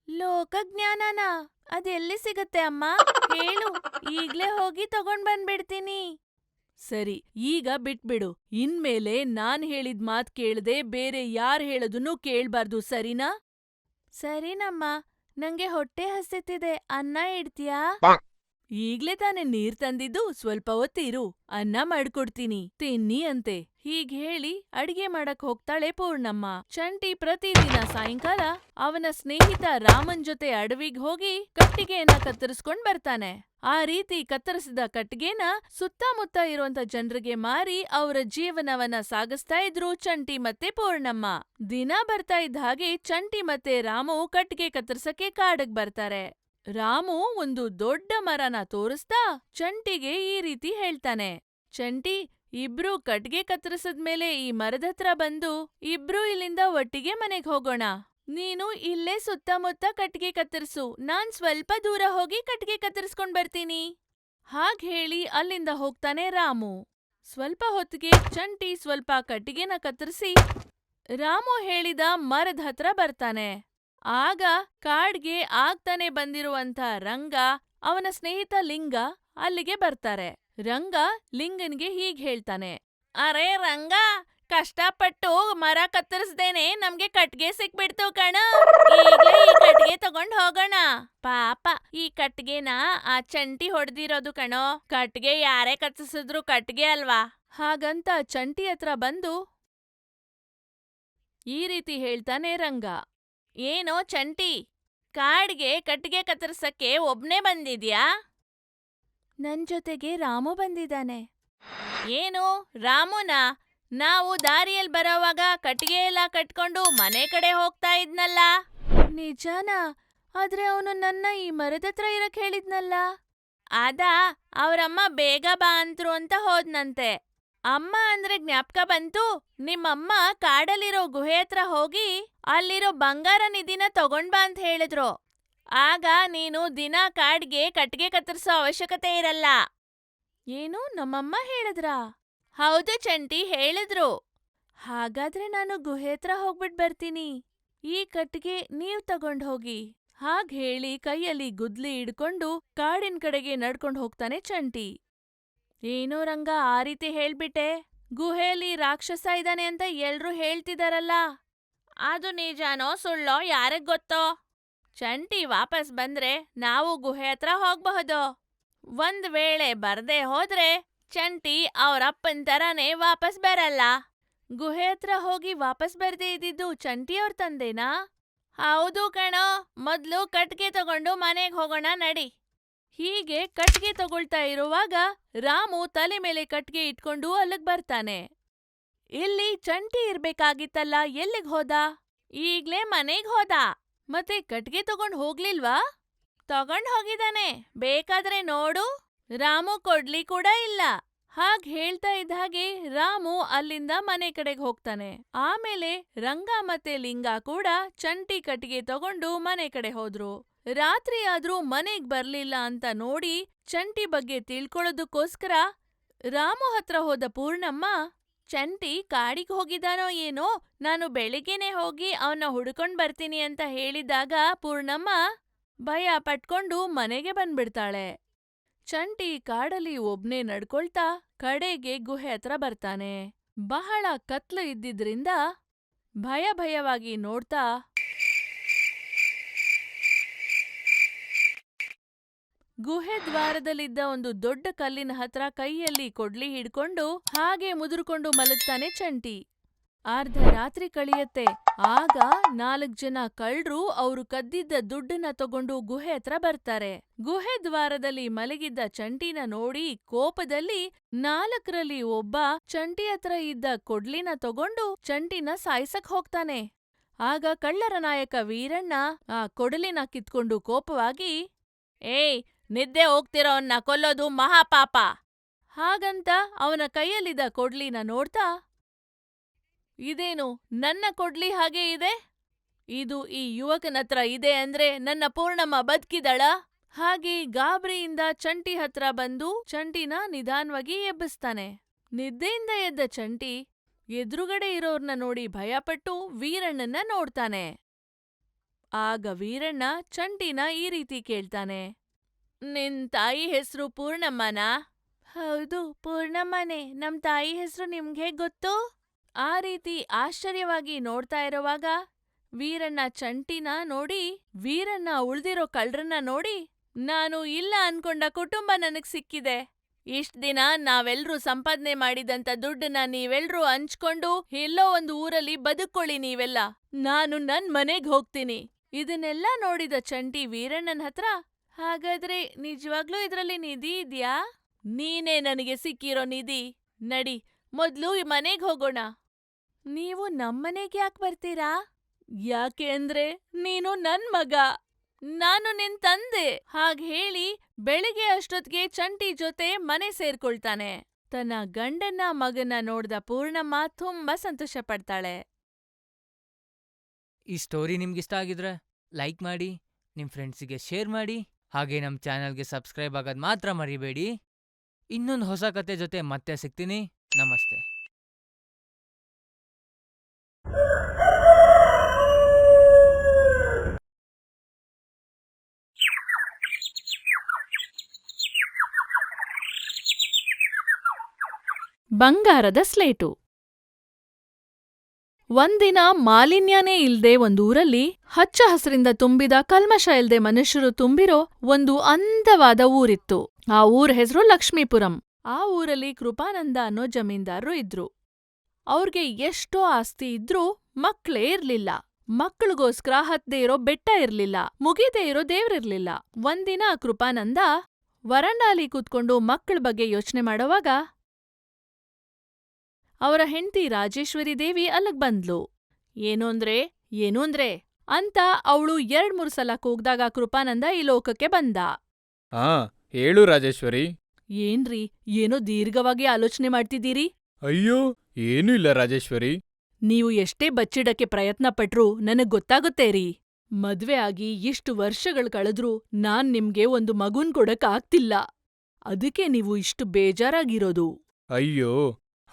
ಲೋಕಜ್ಞಾನನಾ? ಅದೆಲ್ಲಿ ಸಿಗತ್ತೆ ಅಮ್ಮ? ಹೇಳು. ಈಗ್ಲೇ ಹೋಗಿ ತಗೊಂಡ್ ಬಂದ್ಬಿಡ್ತೀನಿ. ಸರಿ ಈಗ ಬಿಟ್ಬಿಡು. ಇನ್ಮೇಲೆ ನಾನ್ ಹೇಳಿದ್ ಮಾತ್ ಕೇಳ್ದೆ ಬೇರೆ ಯಾರ್ ಹೇಳದನ್ನು ಕೇಳ್ಬಾರ್ದು ಸರಿನಾ? ಸರಿನಮ್ಮ. ನಂಗೆ ಹೊಟ್ಟೆ ಹಸಿತಿದೆ. ಅನ್ನ ಇಡ್ತೀಯಾ? ಈಗ್ಲೇ ತಾನೇ ನೀರ್ ತಂದಿದ್ದು. ಸ್ವಲ್ಪ ಹೊತ್ತಿರು. ಅನ್ನ ಮಾಡ್ಕೊಡ್ತೀನಿ. ತಿನ್ನಿ ಅಂತೆ. ಹೀಗ್ ಹೇಳಿ ಅಡ್ಗೆ ಮಾಡಕ್ ಹೋಗ್ತಾಳೆ ಪೂರ್ಣಮ್ಮ. ಚಂಟಿ ಪ್ರತಿದಿನ ಸಾಯಂಕಾಲ ಅವನ ಸ್ನೇಹಿತ ರಾಮನ್ ಜೊತೆ ಅಡವಿಗ್ ಹೋಗಿ ಕಟ್ಟಿಗೆಯನ್ನ ಕತ್ತರಿಸ್ಕೊಂಡ್ ಬರ್ತಾನೆ. ಆ ರೀತಿ ಕತ್ತರಿಸಿದ ಕಟ್ಟಿಗೆನ ಸುತ್ತಮುತ್ತ ಇರುವಂತ ಜನರಿಗೆ ಮಾರಿ ಅವರ ಜೀವನವನ್ನ ಸಾಗಿಸ್ತಾ ಇದ್ರು ಚಂಟಿ ಮತ್ತೆ ಪೂರ್ಣಮ್ಮ. ದಿನ ಬರ್ತಾ ಇದ್ದ ಹಾಗೆ ಚಂಟಿ ಮತ್ತೆ ರಾಮು ಕಟ್ಟಿಗೆ ಕತ್ತರಿಸಕ್ಕೆ ಕಾಡಕ್ ಬರ್ತಾರೆ. ರಾಮು ಒಂದು ದೊಡ್ಡ ಮರನ ತೋರಿಸ್ತಾ ಚಂಟಿಗೆ ಈ ರೀತಿ ಹೇಳ್ತಾನೆ. ಚಂಟಿ ಇಬ್ರು ಕಟ್ಗೆ ಕತ್ತರಿಸಿದ್ಮೇಲೆ ಈ ಮರದ ಹತ್ರ ಬಂದು ಇಬ್ರು ಇಲ್ಲಿಂದ ಒಟ್ಟಿಗೆ ಮನೆಗ್ ಹೋಗೋಣ. ನೀನು ಇಲ್ಲೇ ಸುತ್ತಮುತ್ತ ಕಟ್ಗೆ ಕತ್ತರಿಸು. ನಾನ್ ಸ್ವಲ್ಪ ದೂರ ಹೋಗಿ ಕಟ್ಗೆ ಕತ್ತರಿಸ್ಕೊಂಡ್ ಬರ್ತೀನಿ. ಹಾಗ್ ಹೇಳಿ ಅಲ್ಲಿಂದ ಹೋಗ್ತಾನೆ ರಾಮು. ಸ್ವಲ್ಪ ಹೊತ್ತಿಗೆ ಚಂಟಿ ಸ್ವಲ್ಪ ಕಟ್ಟಿಗೆನ ಕತ್ತರಿಸಿ ರಾಮು ಹೇಳಿದ ಮರದ ಹತ್ರ ಬರ್ತಾನೆ. ಆಗ ಕಾಡ್ಗೆ ಆಗ್ತಾನೆ ಬಂದಿರುವಂತ ರಂಗ, ಅವನ ಸ್ನೇಹಿತ ಲಿಂಗ ಅಲ್ಲಿಗೆ ಬರ್ತಾರೆ. ರಂಗ ಲಿಂಗನ್ಗೆ ಹೀಗ್ ಹೇಳ್ತಾನೆ, ಅರೇ ರಂಗ, ಕಷ್ಟಪಟ್ಟು ಮರ ಕತ್ತರಿಸ್ದೇನೆ ನಮ್ಗೆ ಕಟ್ಗೆ ಸಿಕ್ಬಿಡ್ತು ಕಣ, ಈಗ್ಲೇ ಈ ಕಟ್ಗೆ ತಗೊಂಡ್ ಹೋಗೋಣ. ಪಾಪ, ಈ ಕಟ್ಗೆನ ಆ ಚಂಟಿ ಹೊಡೆದಿರೋದು ಕಣೋ ಕಟ್ಗೆ ಯಾರೇ ಕತ್ತರಿಸಿದ್ರು ಕಟ್ಗೆ ಅಲ್ವಾ? ಹಾಗಂತ ಚಂಟಿ ಹತ್ರ ಬಂದು ಈ ರೀತಿ ಹೇಳ್ತಾನೆ ರಂಗ, ಏನೋ ಚಂಟಿ, ಕಾಡ್ಗೆ ಕಟ್ಟಿಗೆ ಕತ್ತರಿಸಕ್ಕೆ ಒಬ್ನೇ ಬಂದಿದ್ಯಾ? ನನ್ ಜೊತೆಗೆ ರಾಮು ಬಂದಿದ್ದಾನೆ ಏನು? ರಾಮುನಾ? ನಾವು ದಾರಿಯಲ್ಲಿ ಬರೋವಾಗ ಕಟ್ಟಿಗೆ ಎಲ್ಲ ಕಟ್ಕೊಂಡು ಮನೆ ಕಡೆ ಹೋಗ್ತಾ ಇದ್ನಲ್ಲ? ನಿಜಾನಾ? ಆದ್ರೆ ಅವನು ನನ್ನ ಈ ಮರದ ಹತ್ರ ಇರಕ್ ಹೇಳಿದ್ನಲ್ಲ? ಆದ, ಅವರಮ್ಮ ಬೇಗ ಬಾ ಅಂತ್ರು ಅಂತ ಹೋದ್ನಂತೆ. ಅಮ್ಮ ಅಂದ್ರೆ ಜ್ಞಾಪಕ ಬಂತು, ನಿಮ್ಮಮ್ಮ ಕಾಡಲ್ಲಿರೋ ಗುಹೆ ಹತ್ರ ಹೋಗಿ ಅಲ್ಲಿರೋ ಬಂಗಾರ ನಿಧಿನ ತಗೊಂಡ್ಬಾ ಅಂತ ಹೇಳಿದ್ರು. ಆಗ ನೀನು ದಿನ ಕಾಡ್ಗೆ ಕಟ್ಗೆ ಕತ್ತರಿಸೋ ಅವಶ್ಯಕತೆ ಇರಲ್ಲ. ಏನು ನಮ್ಮಮ್ಮ ಹೇಳಿದ್ರಾ? ಹೌದು ಚಂಟಿ ಹೇಳಿದ್ರು. ಹಾಗಾದ್ರೆ ನಾನು ಗುಹೆ ಹತ್ರ ಹೋಗ್ಬಿಟ್ ಬರ್ತೀನಿ. ಈ ಕಟ್ಗೆ ನೀವ್ ತಗೊಂಡ್ ಹೋಗಿ. ಹಾಗ್ ಹೇಳಿ ಕೈಯಲ್ಲಿ ಗುದ್ಲಿ ಹಿಡ್ಕೊಂಡು ಕಾಡಿನ ಕಡೆಗೆ ನಡ್ಕೊಂಡ್ ಹೋಗ್ತಾನೆ ಚಂಟಿ. ಏನೋ ರಂಗ ಆ ರೀತಿ ಹೇಳ್ಬಿಟ್ಟೆ. ಗುಹೆಯಲ್ಲಿ ರಾಕ್ಷಸ ಇದ್ದಾನೆ ಅಂತ ಎಲ್ರೂ ಹೇಳ್ತಿದಾರಲ್ಲ. ಅದು ನಿಜಾನೋ ಸುಳ್ಳೋ ಯಾರಿಗ್ ಗೊತ್ತೋ? ಚಂಟಿ ವಾಪಸ್ ಬಂದ್ರೆ ನಾವು ಗುಹೆ ಹತ್ರ ಹೋಗ್ಬಹುದು. ಒಂದ್ ವೇಳೆ ಬರ್ದೇ ಹೋದ್ರೆ ಚಂಟಿ ಅವ್ರಪ್ಪನ್ ತರನೇ ವಾಪಸ್ ಬರಲ್ಲ. ಗುಹೆ ಹತ್ರ ಹೋಗಿ ವಾಪಸ್ ಬರ್ದೇ ಇದ್ದಿದ್ದು ಚಂಟಿ ಅವ್ರ ತಂದೆನಾ? ಹೌದು ಕಣೋ, ಮೊದ್ಲು ಕಟ್ಗೆ ತಗೊಂಡು ಮನೆಗ್ ಹೋಗೋಣ ನಡಿ. ಹೀಗೆ ಕಟ್ಗೆ ತಗೊಳ್ತಾ ಇರುವಾಗ ರಾಮು ತಲೆ ಮೇಲೆ ಕಟ್ಗೆ ಇಟ್ಕೊಂಡು ಅಲ್ಲಿಗ್ ಬರ್ತಾನೆ. ಇಲ್ಲಿ ಚಂಟಿ ಇರ್ಬೇಕಾಗಿತ್ತಲ್ಲ, ಎಲ್ಲಿಗ್ ಹೋದ? ಈಗ್ಲೇ ಮನೆಗ್ ಹೋದ. ಮತ್ತೆ ಕಟ್ಗೆ ತಗೊಂಡ್ ಹೋಗ್ಲಿಲ್ವಾ? ತಗೊಂಡ್ ಹೋಗಿದಾನೆ ಬೇಕಾದ್ರೆ ನೋಡು. ರಾಮು ಕೊಡ್ಲಿ ಕೂಡ ಇಲ್ಲ. ಹಾಗ್ ಹೇಳ್ತಾ ಇದ್ದ ಹಾಗೆ ರಾಮು ಅಲ್ಲಿಂದ ಮನೆ ಕಡೆಗ್ ಹೋಗ್ತಾನೆ. ಆಮೇಲೆ ರಂಗ ಮತ್ತೆ ಲಿಂಗ ಕೂಡ ಚಂಟಿ ಕಟ್ಟಿಗೆ ತಗೊಂಡು ಮನೆ ಕಡೆ ಹೋದ್ರು. ರಾತ್ರಿ ಆದ್ರೂ ಮನೆಗ್ ಬರ್ಲಿಲ್ಲ ಅಂತ ನೋಡಿ ಚಂಟಿ ಬಗ್ಗೆ ತಿಳ್ಕೊಳ್ಳೋದಕ್ಕೋಸ್ಕರ ರಾಮು ಹತ್ರ ಹೋದ ಪೂರ್ಣಮ್ಮ ಚಂಟಿ ಕಾಡಿಗ್ ಹೋಗಿದಾನೋ ಏನೋ, ನಾನು ಬೆಳಿಗ್ಗೆನೆ ಹೋಗಿ ಅವನ್ನ ಹುಡ್ಕೊಂಡ್ ಬರ್ತೀನಿ ಅಂತ ಹೇಳಿದಾಗ ಪೂರ್ಣಮ್ಮ ಭಯ ಪಟ್ಕೊಂಡು ಮನೆಗೆ ಬಂದ್ಬಿಡ್ತಾಳೆ. ಚಂಟಿ ಕಾಡಲ್ಲಿ ಒಬ್ನೇ ನಡ್ಕೊಳ್ತಾ ಕಡೆಗೆ ಗುಹೆ ಹತ್ರ ಬರ್ತಾನೆ. ಬಹಳ ಕತ್ಲು ಇದ್ದಿದ್ರಿಂದ ಭಯ ಭಯವಾಗಿ ನೋಡ್ತಾ ಗುಹೆ ದ್ವಾರದಲ್ಲಿದ್ದ ಒಂದು ದೊಡ್ಡ ಕಲ್ಲಿನ ಹತ್ರ ಕೈಯಲ್ಲಿ ಕೊಡ್ಲಿ ಹಿಡ್ಕೊಂಡು ಹಾಗೆ ಮುದುರ್ಕೊಂಡು ಮಲಗ್ತಾನೆ ಚಂಟಿ. ಅರ್ಧ ರಾತ್ರಿ ಕಳಿಯತ್ತೆ. ಆಗ ನಾಲ್ಕ್ ಜನ ಕಳ್ರು ಅವ್ರು ಕದ್ದಿದ್ದ ದುಡ್ಡನ್ನ ತಗೊಂಡು ಗುಹೆ ಹತ್ರ ಬರ್ತಾರೆ. ಗುಹೆ ದ್ವಾರದಲ್ಲಿ ಮಲಗಿದ್ದ ಚಂಟಿನ ನೋಡಿ ಕೋಪದಲ್ಲಿ ನಾಲ್ಕರಲ್ಲಿ ಒಬ್ಬ ಚಂಟಿ ಹತ್ರ ಇದ್ದ ಕೊಡ್ಲಿನ ತಗೊಂಡು ಚಂಟಿನ ಸಾಯ್ಸಕ್ ಹೋಗ್ತಾನೆ. ಆಗ ಕಳ್ಳರ ನಾಯಕ ವೀರಣ್ಣ ಆ ಕೊಡಲಿನ ಕಿತ್ಕೊಂಡು ಕೋಪವಾಗಿ, ಏಯ್ ನಿದ್ದೆ ಹೋಗ್ತಿರೋನ್ನ ಕೊಲ್ಲೋದು ಮಹಾಪಾಪ. ಹಾಗಂತ ಅವನ ಕೈಯಲ್ಲಿದ್ದ ಕೊಡ್ಲಿನ ನೋಡ್ತಾ, ಇದೇನು ನನ್ನ ಕೊಡ್ಲಿ ಹಾಗೆ ಇದೆ? ಇದು ಈ ಯುವಕನತ್ರ ಇದೆ ಅಂದ್ರೆ ನನ್ನ ಪೂರ್ಣಮ್ಮ ಬದುಕಿದಳ? ಹಾಗೆ ಗಾಬರಿಯಿಂದ ಚಂಟಿ ಹತ್ರ ಬಂದು ಚಂಟಿನ ನಿಧಾನವಾಗಿ ಎಬ್ಬಿಸ್ತಾನೆ. ನಿದ್ದೆಯಿಂದ ಎದ್ದ ಚಂಟಿ ಎದುರುಗಡೆ ಇರೋರ್ನ ನೋಡಿ ಭಯಪಟ್ಟು ವೀರಣ್ಣನ ನೋಡ್ತಾನೆ. ಆಗ ವೀರಣ್ಣ ಚಂಟಿನ ಈ ರೀತಿ ಕೇಳ್ತಾನೆ ನಿನ್ ತಾಯಿ ಹೆಸರು ಪೂರ್ಣಮ್ಮನಾ? ಹೌದು, ಪೂರ್ಣಮ್ಮನೇ. ನಮ್ ತಾಯಿ ಹೆಸರು ನಿಮ್ಗೆ ಗೊತ್ತು? ಆ ರೀತಿ ಆಶ್ಚರ್ಯವಾಗಿ ನೋಡ್ತಾ ಇರುವಾಗ ವೀರಣ್ಣ ಚಂಟಿನ ನೋಡಿ, ವೀರಣ್ಣ ಉಳ್ದಿರೋ ಕಳ್ರನ್ನ ನೋಡಿ ನಾನು ಇಲ್ಲ ಅನ್ಕೊಂಡ ಕುಟುಂಬ ನನಗ್ ಸಿಕ್ಕಿದೆ. ಇಷ್ಟ್ ದಿನ ನಾವೆಲ್ರೂ ಸಂಪಾದನೆ ಮಾಡಿದಂತ ದುಡ್ಡನ್ನ ನೀವೆಲ್ರೂ ಹಂಚ್ಕೊಂಡು ಎಲ್ಲೋ ಒಂದು ಊರಲ್ಲಿ ಬದುಕೊಳ್ಳಿ ನೀವೆಲ್ಲ. ನಾನು ನನ್ ಮನೆಗ್ ಹೋಗ್ತೀನಿ. ಇದನ್ನೆಲ್ಲ ನೋಡಿದ ಚಂಟಿ ವೀರಣ್ಣನ್ ಹತ್ರ ಹಾಗಾದ್ರೆ ನಿಜವಾಗ್ಲೂ ಇದ್ರಲ್ಲಿ ನಿಧಿ ಇದ್ಯಾ? ನೀನೇ ನನಗೆ ಸಿಕ್ಕಿರೋ ನಿಧಿ. ನಡಿ, ಮೊದ್ಲು ಈ ಮನೆಗ್ ಹೋಗೋಣ. ನೀವು ನಮ್ಮನೆಗೆ ಯಾಕೆ ಬರ್ತೀರಾ? ಯಾಕೆ ಅಂದ್ರೆ ನೀನು ನನ್ ಮಗ. ನಾನು ನಿನ್ ತಂದೆ. ಹಾಗ್ ಹೇಳಿ ಬೆಳಿಗ್ಗೆ ಅಷ್ಟೊತ್ಗೆ ಚಂಟಿ ಜೊತೆ ಮನೆ ಸೇರ್ಕೊಳ್ತಾನೆ. ತನ್ನ ಗಂಡನ ಮಗನ ನೋಡ್ದ ಪೂರ್ಣಮ್ಮ ತುಂಬಾ ಸಂತೋಷ ಪಡ್ತಾಳೆ. ಈ ಸ್ಟೋರಿ ನಿಮ್ಗಿಷ್ಟ ಆಗಿದ್ರೆ ಲೈಕ್ ಮಾಡಿ ನಿಮ್ಮ ಫ್ರೆಂಡ್ಸಿಗೆ ಶೇರ್ ಮಾಡಿ. ಹಾಗೆ ನಮ್ಮ ಚಾನಲ್ಗೆ ಸಬ್ಸ್ಕ್ರೈಬ್ ಆಗೋದು ಮಾತ್ರ ಮರಿಬೇಡಿ. ಇನ್ನೊಂದು ಹೊಸ ಕತೆ ಜೊತೆ ಮತ್ತೆ ಸಿಗ್ತೀನಿ. ನಮಸ್ತೆ. ಬಂಗಾರದ ಸ್ಲೇಟು. ಒಂದಿನ ಮಾಲಿನ್ಯನೇ ಇಲ್ದೆ ಒಂದೂರಲ್ಲಿ ಹಚ್ಚ ಹಸಿರಿಂದ ತುಂಬಿದ ಕಲ್ಮಶ ಇಲ್ದೆ ಮನುಷ್ಯರು ತುಂಬಿರೋ ಒಂದು ಅಂದವಾದ ಊರಿತ್ತು. ಆ ಊರ್ ಹೆಸರು ಲಕ್ಷ್ಮೀಪುರಂ. ಆ ಊರಲ್ಲಿ ಕೃಪಾನಂದ ಅನ್ನೋ ಜಮೀನ್ದಾರರು ಇದ್ರು. ಅವ್ರಿಗೆ ಎಷ್ಟೋ ಆಸ್ತಿ ಇದ್ರೂ ಮಕ್ಳೇ ಇರ್ಲಿಲ್ಲ. ಮಕ್ಕಳಿಗೋಸ್ಕರ ಹತ್ದೇ ಇರೋ ಬೆಟ್ಟ ಇರ್ಲಿಲ್ಲ. ಮುಗಿದೇ ಇರೋ ದೇವ್ರಿರ್ಲಿಲ್ಲ ಒಂದಿನ ಕೃಪಾನಂದ ವರಂಡಾಲಿ ಕೂತ್ಕೊಂಡು ಮಕ್ಕಳ ಬಗ್ಗೆ ಯೋಚನೆ ಮಾಡೋವಾಗ ಅವರ ಹೆಂಡತಿ ರಾಜೇಶ್ವರಿ ದೇವಿ ಅಲ್ಲಿಗ್ ಬಂದ್ಲು. ಏನೂಂದ್ರೆ ಏನೂಂದ್ರೆ ಅಂತ ಅವಳು ಎರಡ್ಮೂರು ಸಲ ಕೂಗ್ದಾಗ ಕೃಪಾನಂದ ಈ ಲೋಕಕ್ಕೆ ಬಂದ. ಆ ಹೇಳು ರಾಜೇಶ್ವರಿ. ಏನ್ರಿ ಏನೋ ದೀರ್ಘವಾಗಿ ಆಲೋಚನೆ ಮಾಡ್ತಿದ್ದೀರಿ? ಅಯ್ಯೋ ಏನೂ ಇಲ್ಲ ರಾಜೇಶ್ವರಿ. ನೀವು ಎಷ್ಟೇ ಬಚ್ಚಿಡಕ್ಕೆ ಪ್ರಯತ್ನ ಪಟ್ರೂ ನನಗ್ ಗೊತ್ತಾಗುತ್ತೆ ರೀ. ಮದ್ವೆ ಆಗಿ ಇಷ್ಟು ವರ್ಷಗಳ್ ಕಳೆದ್ರೂ ನಾನ್ ನಿಮ್ಗೆ ಒಂದು ಮಗುನ್ ಕೊಡಕ್ ಆಗ್ತಿಲ್ಲ. ಅದಕ್ಕೆ ನೀವು ಇಷ್ಟು ಬೇಜಾರಾಗಿರೋದು. ಅಯ್ಯೋ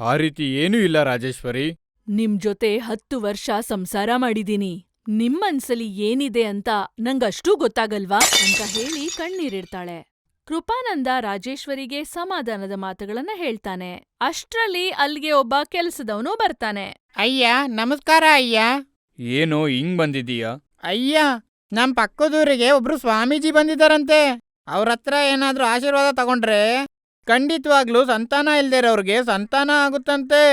ಆ ರೀತಿ ಏನೂ ಇಲ್ಲ ರಾಜೇಶ್ವರಿ. ನಿಮ್ ಜೊತೆ ಹತ್ತು ವರ್ಷ ಸಂಸಾರ ಮಾಡಿದೀನಿ. ನಿಮ್ ಮನ್ಸಲ್ಲಿ ಏನಿದೆ ಅಂತ ನಂಗಷ್ಟೂ ಗೊತ್ತಾಗಲ್ವಾ? ಅಂತ ಹೇಳಿ ಕಣ್ಣೀರಿಡ್ತಾಳೆ. ಕೃಪಾನಂದ ರಾಜೇಶ್ವರಿಗೆ ಸಮಾಧಾನದ ಮಾತುಗಳನ್ನ ಹೇಳ್ತಾನೆ. ಅಷ್ಟ್ರಲ್ಲಿ ಅಲ್ಲಿಗೆ ಒಬ್ಬ ಕೆಲಸದವನು ಬರ್ತಾನೆ. ಅಯ್ಯ ನಮಸ್ಕಾರ ಅಯ್ಯ. ಏನೋ ಹಿಂಗ್ ಬಂದಿದೀಯ? ಅಯ್ಯ ನಮ್ ಪಕ್ಕದೂರಿಗೆ ಒಬ್ರು ಸ್ವಾಮೀಜಿ ಬಂದಿದ್ದಾರಂತೆ. ಅವ್ರ ಹತ್ರ ಏನಾದ್ರೂ ಆಶೀರ್ವಾದ ತಗೊಂಡ್ರೆ ಖಂಡಿತವಾಗ್ಲೂ ಸಂತಾನ ಇಲ್ದಿರೋರ್ಗೆ ಸಂತಾನ ಆಗುತ್ತಂತೆ.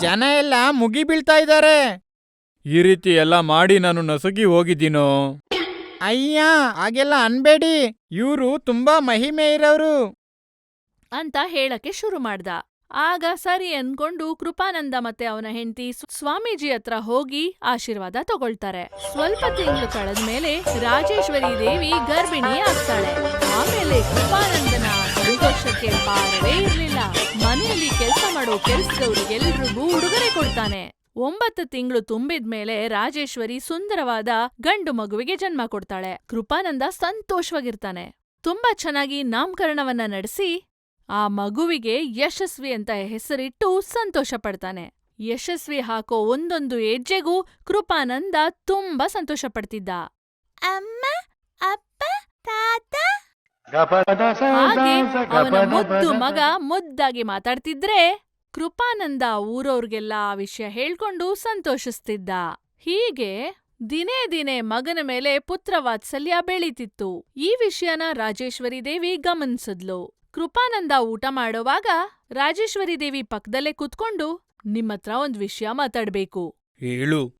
ಜನ ಎಲ್ಲ ಮುಗಿ ಬೀಳ್ತಾ ಇದ್ದಾರೆ. ಈ ರೀತಿ ಎಲ್ಲ ಮಾಡಿ ನಾನು ನಸುಗಿ ಹೋಗಿದ್ದೀನೋ? ಅಯ್ಯ ಹಾಗೆಲ್ಲ ಅನ್ಬೇಡಿ. ಇವ್ರು ತುಂಬಾ ಮಹಿಮೆ ಇರೋರು. ಅಂತ ಹೇಳಕ್ಕೆ ಶುರು ಮಾಡ್ದ. ಆಗ ಸರಿ ಅನ್ಕೊಂಡು ಕೃಪಾನಂದ ಮತ್ತೆ ಅವನ ಹೆಂಡತಿ ಸ್ವಾಮೀಜಿ ಹತ್ರ ಹೋಗಿ ಆಶೀರ್ವಾದ ತಗೊಳ್ತಾರೆ. ಸ್ವಲ್ಪ ತಿಂಗಳು ಕಳೆದ್ಮೇಲೆ ರಾಜೇಶ್ವರಿ ದೇವಿ ಗರ್ಭಿಣಿ ಆಗ್ತಾಳೆ ಆಮೇಲೆ ಕೃಪಾನಂದನ ಪಾರವೇ ಇರ್ಲಿಲ್ಲ. ಮನೆಯಲ್ಲಿ ಕೆಲಸ ಮಾಡೋ ಕೆಲ್ಸದವ್ರಿಗೆಲ್ರಿಗೂ ಉಡುಗೊರೆ ಕೊಡ್ತಾನೆ. ಒಂಬತ್ತು ತಿಂಗಳು ತುಂಬಿದ ಮೇಲೆ ರಾಜೇಶ್ವರಿ ಸುಂದರವಾದ ಗಂಡು ಮಗುವಿಗೆ ಜನ್ಮ ಕೊಡ್ತಾಳೆ. ಕೃಪಾನಂದ ಸಂತೋಷವಾಗಿರ್ತಾನೆ. ತುಂಬಾ ಚೆನ್ನಾಗಿ ನಾಮಕರಣವನ್ನ ನಡೆಸಿ ಆ ಮಗುವಿಗೆ ಯಶಸ್ವಿ ಅಂತ ಹೆಸರಿಟ್ಟು ಸಂತೋಷ ಪಡ್ತಾನೆ ಯಶಸ್ವಿ ಹಾಕೋ ಒಂದೊಂದು ಹೆಜ್ಜೆಗೂ ಕೃಪಾನಂದ ತುಂಬಾ ಸಂತೋಷ ಪಡ್ತಿದ್ದ ಅಮ್ಮ, ಅಪ್ಪ, ತಾತ ಹಾಗೆ ಅವನ ಮುದ್ದು ಮಗ ಮುದ್ದಾಗಿ ಮಾತಾಡ್ತಿದ್ರೆ ಕೃಪಾನಂದ ಊರವ್ರಿಗೆಲ್ಲ ಆ ವಿಷಯ ಹೇಳ್ಕೊಂಡು ಸಂತೋಷಿಸ್ತಿದ್ದ. ಹೀಗೆ ದಿನೇ ದಿನೇ ಮಗನ ಮೇಲೆ ಪುತ್ರ ವಾತ್ಸಲ್ಯ ಬೆಳೀತಿತ್ತು. ಈ ವಿಷಯನ ರಾಜೇಶ್ವರಿ ದೇವಿ ಗಮನಿಸಿದ್ಲು. ಕೃಪಾನಂದ ಊಟ ಮಾಡೋವಾಗ ರಾಜೇಶ್ವರಿ ದೇವಿ ಪಕ್ಕದಲ್ಲೇ ಕುತ್ಕೊಂಡು ನಿಮ್ಮತ್ರ ಒಂದ್ ವಿಷಯ ಮಾತಾಡ್ಬೇಕು. ಹೇಳು.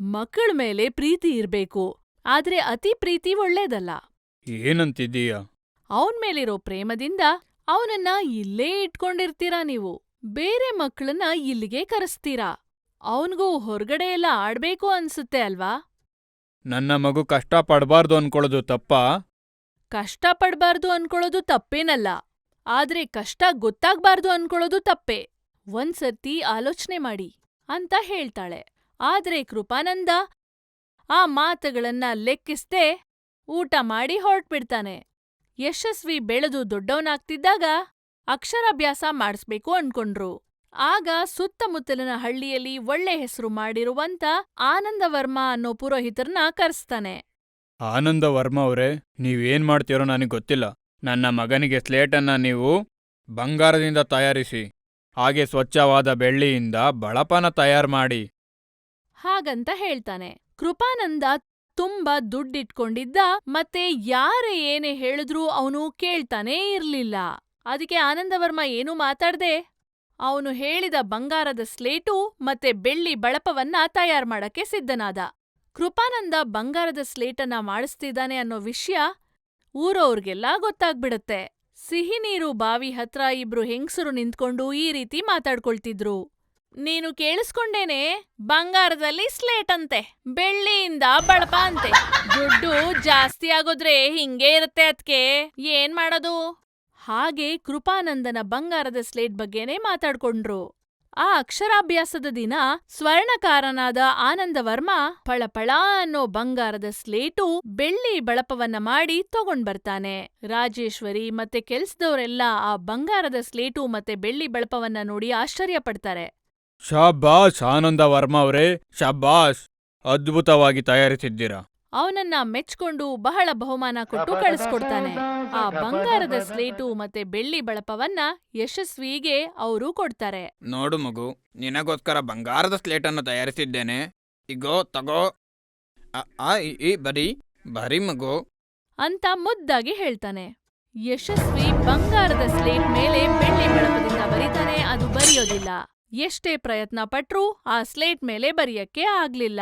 ಮಕ್ಕಳ ಮೇಲೆ ಪ್ರೀತಿ ಇರ್ಬೇಕು. ಆದ್ರೆ ಅತಿ ಪ್ರೀತಿ ಒಳ್ಳೇದಲ್ಲ. ಏನಂತಿದ್ದೀಯ? ಅವನ್ ಮೇಲಿರೋ ಪ್ರೇಮದಿಂದ ಅವನನ್ನ ಇಲ್ಲೇ ಇಟ್ಕೊಂಡಿರ್ತೀರಾ ನೀವು? ಬೇರೆ ಮಕ್ಕಳನ್ನ ಇಲ್ಲಿಗೆ ಕರೆಸ್ತೀರಾ? ಅವನ್ಗೂ ಹೊರ್ಗಡೆ ಎಲ್ಲ ಆಡ್ಬೇಕು ಅನ್ಸುತ್ತೆ ಅಲ್ವಾ? ನನ್ನ ಮಗು ಕಷ್ಟ ಪಡಬಾರ್ದು ಅನ್ಕೊಳ್ಳೋದು ತಪ್ಪಾ? ಕಷ್ಟ ಪಡ್ಬಾರ್ದು ಅನ್ಕೊಳ್ಳೋದು ತಪ್ಪೇನಲ್ಲ. ಆದ್ರೆ ಕಷ್ಟ ಗೊತ್ತಾಗ್ಬಾರ್ದು ಅನ್ಕೊಳ್ಳೋದು ತಪ್ಪೇ. ಒಂದ್ಸರ್ತಿ ಆಲೋಚನೆ ಮಾಡಿ ಅಂತ ಹೇಳ್ತಾಳೆ. ಆದ್ರೆ ಕೃಪಾನಂದ ಆ ಮಾತುಗಳನ್ನ ಲೆಕ್ಕಿಸ್ದೆ ಊಟ ಮಾಡಿ ಹೊರಟ್ಬಿಡ್ತಾನೆ. ಯಶಸ್ವಿ ಬೆಳೆದು ದೊಡ್ಡವನಾಗ್ತಿದ್ದಾಗ ಅಕ್ಷರಾಭ್ಯಾಸ ಮಾಡಿಸ್ಬೇಕು ಅನ್ಕೊಂಡ್ರು. ಆಗ ಸುತ್ತಮುತ್ತಲಿನ ಹಳ್ಳಿಯಲ್ಲಿ ಒಳ್ಳೆ ಹೆಸರು ಮಾಡಿರುವಂತ ಆನಂದವರ್ಮ ಅನ್ನೋ ಪುರೋಹಿತರನ್ನ ಕರೆಸ್ತಾನೆ. ಆನಂದವರ್ಮ ಅವರೇ ನೀವೇನ್ ಮಾಡ್ತೀರೋ ನನಗೆ ಗೊತ್ತಿಲ್ಲ. ನನ್ನ ಮಗನಿಗೆ ಸ್ಲೇಟನ್ನ ನೀವು ಬಂಗಾರದಿಂದ ತಯಾರಿಸಿ ಹಾಗೆ ಸ್ವಚ್ಛವಾದ ಬೆಳ್ಳಿಯಿಂದ ಬಳಪನ ತಯಾರು ಮಾಡಿ. ಹಾಗಂತ ಹೇಳ್ತಾನೆ. ಕೃಪಾನಂದ ತುಂಬಾ ದುಡ್ಡಿಟ್ಕೊಂಡಿದ್ದ ಮತ್ತೆ ಯಾರೇ ಏನೇ ಹೇಳಿದ್ರೂ ಅವನು ಕೇಳ್ತಾನೇ ಇರ್ಲಿಲ್ಲ. ಅದಕ್ಕೆ ಆನಂದವರ್ಮ ಏನೂ ಮಾತಾಡ್ದೆ, ಅವನು ಹೇಳಿದ ಬಂಗಾರದ ಸ್ಲೇಟು ಮತ್ತೆ ಬೆಳ್ಳಿ ಬಳಪವನ್ನ ತಯಾರ್ ಮಾಡಕ್ಕೆ ಸಿದ್ಧನಾದ. ಕೃಪಾನಂದ ಬಂಗಾರದ ಸ್ಲೇಟನ್ನ ಮಾಡಿಸ್ತಿದ್ದಾನೆ ಅನ್ನೋ ವಿಷಯ ಊರವ್ರಿಗೆಲ್ಲ ಗೊತ್ತಾಗ್ಬಿಡತ್ತೆ. ಸಿಹಿನೀರು ಬಾವಿ ಹತ್ರ ಇಬ್ರು ಹೆಂಗ್ಸರು ನಿಂತ್ಕೊಂಡು ಈ ರೀತಿ ಮಾತಾಡ್ಕೊಳ್ತಿದ್ರು. ನೀನು ಕೇಳಿಸ್ಕೊಂಡೇನೆ, ಬಂಗಾರದಲ್ಲಿ ಸ್ಲೇಟ್ ಅಂತೆ, ಬೆಳ್ಳಿಯಿಂದ ಬಳಪ ಅಂತೆ. ದುಡ್ಡು ಜಾಸ್ತಿ ಆಗೋದ್ರೆ ಹಿಂಗೇ ಇರುತ್ತೆ ಅದ್ಕೆ. ಏನ್ ಮಾಡೋದು? ಹಾಗೆ ಕೃಪಾನಂದನ ಬಂಗಾರದ ಸ್ಲೇಟ್ ಬಗ್ಗೆನೇ ಮಾತಾಡ್ಕೊಂಡ್ರು. ಆ ಅಕ್ಷರಾಭ್ಯಾಸದ ದಿನ ಸ್ವರ್ಣಕಾರನಾದ ಆನಂದವರ್ಮ ಪಳಪಳ ಅನ್ನೋ ಬಂಗಾರದ ಸ್ಲೇಟು ಬೆಳ್ಳಿ ಬಳಪವನ್ನ ಮಾಡಿ ತಗೊಂಡ್ಬರ್ತಾನೆ ರಾಜೇಶ್ವರಿ ಮತ್ತೆ ಕೆಲ್ಸದವರೆಲ್ಲ ಆ ಬಂಗಾರದ ಸ್ಲೇಟು ಮತ್ತೆ ಬೆಳ್ಳಿ ಬಳಪವನ್ನ ನೋಡಿ ಆಶ್ಚರ್ಯ ಪಡ್ತಾರೆ. ಶಾಬಾಷ್ ಆನಂದ ವರ್ಮ ಅವರೇ ಶಾಬಾಷ್ ಅದ್ಭುತವಾಗಿ ತಯಾರಿಸಿದ್ದೀರಾ? ಅವನನ್ನ ಮೆಚ್ಕೊಂಡು ಬಹಳ ಬಹುಮಾನ ಕೊಟ್ಟು ಕಳಿಸ್ಕೊಡ್ತಾನೆ. ಆ ಬಂಗಾರದ ಸ್ಲೇಟು ಮತ್ತೆ ಬೆಳ್ಳಿ ಬಳಪವನ್ನ ಯಶಸ್ವಿಗೆ ಅವರು ಕೊಡ್ತಾರೆ. ನೋಡು ಮಗು ನಿನಗೋಸ್ಕರ ಬಂಗಾರದ ಸ್ಲೇಟನ್ನು ತಯಾರಿಸಿದ್ದೇನೆ. ಇಗೋ ತಗೋ. ಆ ಈ ಬರೀ ಬರೀ ಮಗು. ಅಂತ ಮುದ್ದಾಗಿ ಹೇಳ್ತಾನೆ. ಯಶಸ್ವಿ ಬಂಗಾರದ ಸ್ಲೇಟ್ ಮೇಲೆ ಬೆಳ್ಳಿ ಬಳಪದಿಂದ ಬರೀತಾನೆ ಅದು ಬರೆಯೋದಿಲ್ಲ. ಎಷ್ಟೇ ಪ್ರಯತ್ನ ಪಟ್ರೂ ಆ ಸ್ಲೇಟ್ ಮೇಲೆ ಬರೆಯಕ್ಕೆ ಆಗ್ಲಿಲ್ಲ.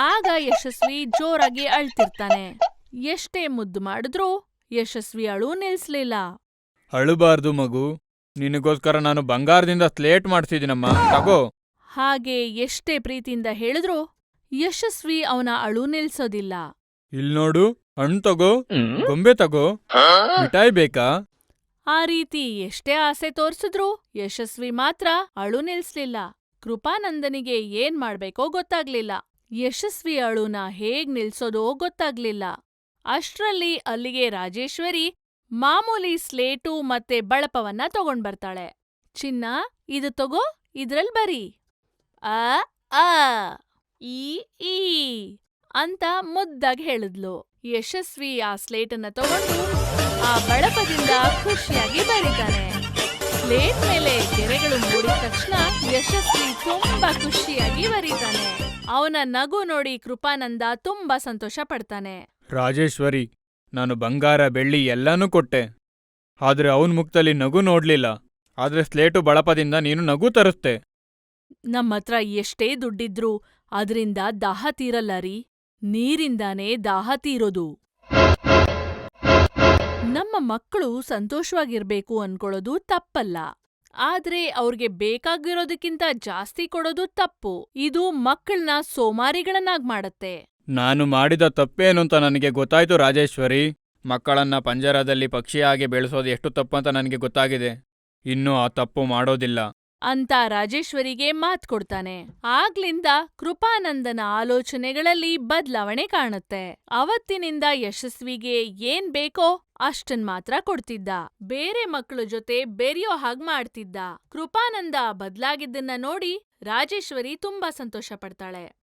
ಆಗ ಯಶಸ್ವಿ ಜೋರಾಗಿ ಅಳ್ತಿರ್ತಾನೆ. ಎಷ್ಟೇ ಮುದ್ದು ಮಾಡಿದ್ರೂ ಯಶಸ್ವಿ ಅಳು ನಿಲ್ಸ್ಲಿಲ್ಲ. ಅಳುಬಾರ್ದು ಮಗು. ನಿನಗೋಸ್ಕರ ನಾನು ಬಂಗಾರದಿಂದ ಸ್ಲೇಟ್ ಮಾಡ್ತಿದ್ದೀನಮ್ಮ ತಗೋ. ಹಾಗೆ ಎಷ್ಟೇ ಪ್ರೀತಿಯಿಂದ ಹೇಳಿದ್ರೂ ಯಶಸ್ವಿ ಅವನ ಅಳು ನಿಲ್ಸೋದಿಲ್ಲ. ಇಲ್ನೋಡು ಹಣ್ಣು ತಗೋ ಗೊಂಬೆ ತಗೋ ಮಿಠಾಯಿ ಬೇಕಾ? ಆ ರೀತಿ ಎಷ್ಟೇ ಆಸೆ ತೋರ್ಸಿದ್ರೂ ಯಶಸ್ವಿ ಮಾತ್ರ ಅಳು ನಿಲ್ಸ್ಲಿಲ್ಲ. ಕೃಪಾನಂದನಿಗೆ ಏನ್ ಮಾಡ್ಬೇಕೋ ಗೊತ್ತಾಗ್ಲಿಲ್ಲ. ಯಶಸ್ವಿ ಅಳುನ ಹೇಗ್ ನಿಲ್ಸೋದೋ ಗೊತ್ತಾಗ್ಲಿಲ್ಲ. ಅಷ್ಟ್ರಲ್ಲಿ ಅಲ್ಲಿಗೆ ರಾಜೇಶ್ವರಿ ಮಾಮೂಲಿ ಸ್ಲೇಟು ಮತ್ತೆ ಬಳಪವನ್ನ ತಗೊಂಡ್ಬರ್ತಾಳೆ ಚಿನ್ನ, ಇದು ತಗೋ, ಇದ್ರಲ್ ಬರಿ. ಅ ಆ ಈ ಈ ಅಂತ ಮುದ್ದಾಗಿ ಹೇಳಿದ್ಲು. ಯಶಸ್ವಿ ಆ ಸ್ಲೇಟನ್ನ ತಗೊಂಡು ಆ ಬಳಪದಿಂದ ಖುಷಿಯಾಗಿ ಬರೀತಾನೆ. ಸ್ಲೇಟ್ ಮೇಲೆ ಗೆರೆಗಳು ಮೂಡಿದ ತಕ್ಷಣ ಯಶಸ್ವಿ ತುಂಬಾ ಖುಷಿಯಾಗಿ ಬರೀತಾನೆ. ಅವನ ನಗು ನೋಡಿ ಕೃಪಾನಂದ ತುಂಬಾ ಸಂತೋಷ ಪಡ್ತಾನೆ. ರಾಜೇಶ್ವರಿ ನಾನು ಬಂಗಾರ ಬೆಳ್ಳಿ ಎಲ್ಲಾನು ಕೊಟ್ಟೆ. ಆದ್ರೆ ಅವನ್ ಮುಖದಲ್ಲಿ ನಗು ನೋಡ್ಲಿಲ್ಲ. ಆದ್ರೆ ಸ್ಲೇಟು ಬಳಪದಿಂದ ನೀನು ನಗು ತರಿಸ್ತೆ ನಮ್ಮತ್ರ ಎಷ್ಟೇ ದುಡ್ಡಿದ್ರೂ ಅದ್ರಿಂದ ದಾಹ ತೀರಲ್ಲ ರೀ. ನೀರಿಂದಾನೇ ದಾಹ ತೀರೋದು. ನಮ್ಮ ಮಕ್ಕಳು ಸಂತೋಷವಾಗಿರ್ಬೇಕು ಅನ್ಕೊಳ್ಳೋದು ತಪ್ಪಲ್ಲ. ಆದ್ರೆ ಅವ್ರಿಗೆ ಬೇಕಾಗಿರೋದಕ್ಕಿಂತ ಜಾಸ್ತಿ ಕೊಡೋದು ತಪ್ಪು. ಇದು ಮಕ್ಕಳನ್ನ ಸೋಮಾರಿಗಳನ್ನಾಗ್ ಮಾಡತ್ತೆ. ನಾನು ಮಾಡಿದ ತಪ್ಪೇನು ಅಂತ ನನಗೆ ಗೊತ್ತಾಯ್ತು ರಾಜೇಶ್ವರಿ. ಮಕ್ಕಳನ್ನ ಪಂಜರದಲ್ಲಿ ಪಕ್ಷಿಯಾಗಿ ಬೆಳೆಸೋದು ಎಷ್ಟು ತಪ್ಪಂತ ನನಗೆ ಗೊತ್ತಾಗಿದೆ. ಇನ್ನೂ ಆ ತಪ್ಪು ಮಾಡೋದಿಲ್ಲ. ಅಂತ ರಾಜೇಶ್ವರಿಗೆ ಮಾತ್ ಕೊಡ್ತಾನೆ. ಆಗ್ಲಿಂದ ಕೃಪಾನಂದನ ಆಲೋಚನೆಗಳಲ್ಲಿ ಬದಲಾವಣೆ ಕಾಣುತ್ತೆ. ಅವತ್ತಿನಿಂದ ಯಶಸ್ವಿಗೆ ಏನ್ ಬೇಕೋ ಅಷ್ಟನ್ ಮಾತ್ರ ಕೊಡ್ತಿದ್ದ. ಬೇರೆ ಮಕ್ಕಳ ಜೊತೆ ಬೆರೆಯೋ ಹಾಗ್ ಮಾಡ್ತಿದ್ದ. ಕೃಪಾನಂದ ಬದ್ಲಾಗಿದ್ದನ್ನ ನೋಡಿ ರಾಜೇಶ್ವರಿ ತುಂಬಾ ಸಂತೋಷ ಪಡ್ತಾಳೆ.